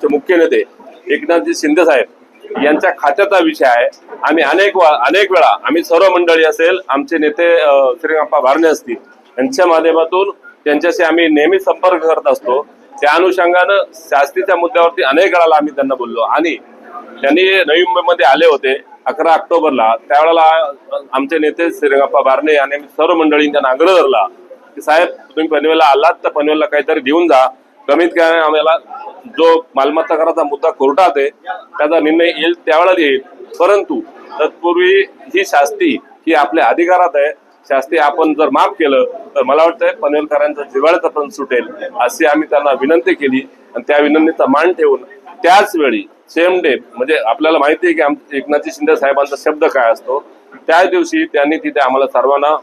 आमचे मुख्य नेते एकनाथजी शिंदे साहेब यांच्या खात्याचा विषय आहे. आम्ही अनेक अनेक वेळा आम्ही सर्व मंडळी असेल आमचे नेते अ, भारणे असतील यांच्या माध्यमातून त्यांच्याशी आम्ही नेहमी संपर्क करत असतो. त्या अनुषंगानं शास्तीच्या मुद्द्यावरती अनेक वेळाला आम्ही त्यांना बोललो आणि त्यांनी नवी मुंबईमध्ये आले होते अकरा ऑक्टोबरला. त्यावेळेला आमचे नेते श्रीरंगप्पा बारणे आणि आम्ही सर्व मंडळींनी त्यांना आग्रह धरला की साहेब तुम्ही पनवेलला आलात तर पनवेलला काहीतरी देऊन जा. कमीत कमी आम्हाला जो मालमत्ता कराचा मुद्दा कोर्टात आहे त्याचा निर्णय येईल त्यावेळेला येईल. परंतु तत्पूर्वी ही शास्ती ही आपल्या अधिकारात आहे. शास्ती आपण जर माफ केलं तर मला वाटतंय पनवेलकरांचा जिव्हाळ्याचा पण सुटेल अशी आम्ही त्यांना विनंती केली. आणि त्या विनंतीचा मान ठेवून त्याच वेळी सेम डे म्हणजे आपल्याला माहिती आहे की आम एकनाथजी शिंदे साहेबांचा शब्द काय असतो? त्याच दिवशी त्यांनी तिथे आम्हाला सर्वांना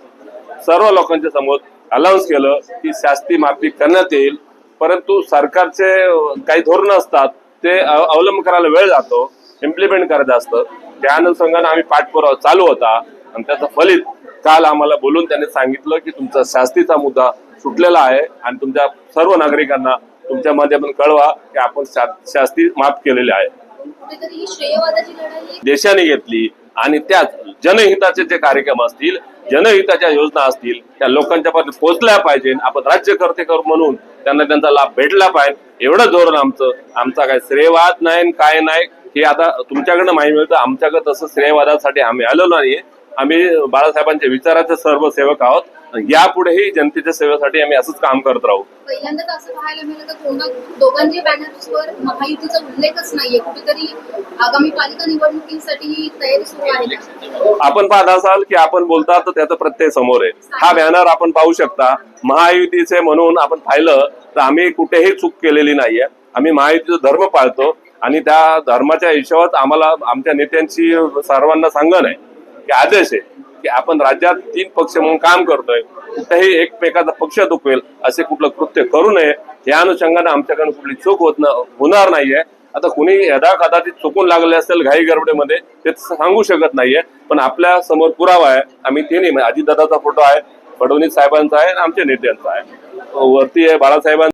सर्व लोकांच्या समोर अनाऊन्स केलं की शास्ती माफी करण्यात येईल. परंतु सरकारचे काही धोरणं असतात ते अवलंब करायला वेळ जातो इम्प्लिमेंट करायचं असतं. त्या अनुषंगाने आम्ही पाठपुरावा चालू होता आणि त्याचं फलित काल आम्हाला बोलून त्यांनी सांगितलं की तुमचा शास्तीचा मुद्दा सुटलेला आहे आणि तुमच्या सर्व नागरिकांना तुमच्या माध्यमातून कळवा की आपण शास्ती माफ केलेले आहे. देशाने घेतली आणि त्यात जनहिताचे जे कार्यक्रम असतील जनहिताच्या योजना असतील त्या लोकांच्या पर्यंत पोहोचल्या पाहिजे. आपण राज्यकर्ते करू म्हणून त्यांना त्यांचा लाभ भेटला पाहिजे. एवढं धोरण आमचं आमचा काय श्रेयवाद नाही आणि काय नाही हे आता तुमच्याकडनं माहिती मिळतं. आमच्याकडे तसं श्रेयवादासाठी आम्ही आलो नाहीये. आम्ही बाळासाहेबांच्या विचाराचे सर्व सेवक आहोत. यापुढेही जनतेच्या सेवेसाठी आम्ही असंच काम करत राहू. पहिल्यांदा तर असं पाहायला मिळालं की कोणा दोघांच्या बॅनर्सवर महायुतीचा उल्लेखच नाहीये. कुठेतरी आगामी पालिका निवडणुकीसाठी तयारी सुरू आहे. आपण पाहत असाल की आपण बोलता तर त्याचा प्रत्यय समोर आहे. हा बॅनर आपण पाहू शकता. महायुतीचे म्हणून आपण पाहिलं तर आम्ही कुठेही चूक केलेली नाहीये. आम्ही महायुतीचा धर्म पाळतो आणि त्या धर्माच्या हिशोबात आम्हाला आमच्या नेत्यांची सर्वांना सांगणं आहे की आदेश आहे. की आपण राज्यात तीन पक्ष म्हणून काम करतोय कुठेही एकमेकाचा पक्ष दुखवेल असे कुठलं कृत्य करू नये या अनुषंगाने आमच्याकडून कुठली चूक होत न होणार नाहीये. आता कुणी यदा कदाचित चुकून लागले असेल घाई गरबडेमध्ये ते सांगू शकत नाहीये पण आपल्यासमोर पुरावा आहे. आम्ही तिन्ही म्हणजे अजितदादाचा फोटो आहे फडणवीस साहेबांचा आहे आणि आमच्या नेत्यांचा आहे. वरती आहे बाळासाहेबांचा